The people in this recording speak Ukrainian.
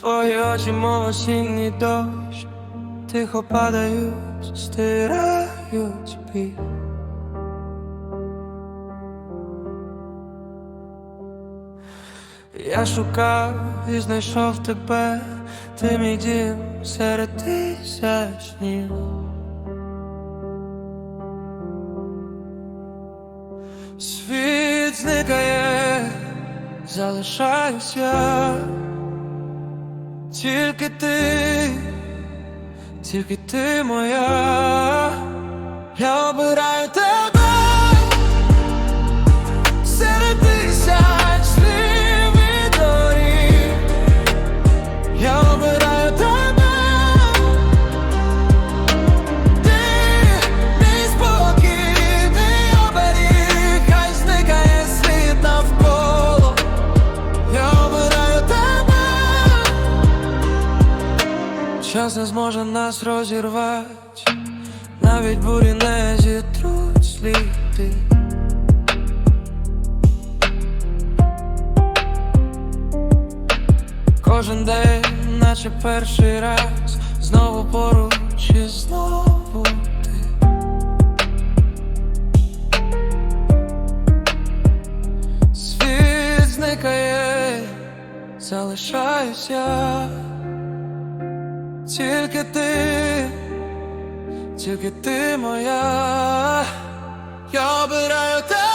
Твої очі, мов осінній дощ, тихо падають, стирають біль. Я шукав і знайшов тебе, ти мій дім серед тисяч снів. Світ зникає, залишаюсь я, тільки ти, тільки ти моя, я обираю тебе час не зможе нас розірвати, навіть бурі не зітруть сліди. Кожен день, наче перший раз, знову поруч і знову ти. Світ зникає, залишаюсь я, тільки ти, тільки ти моя, я обираю тебе.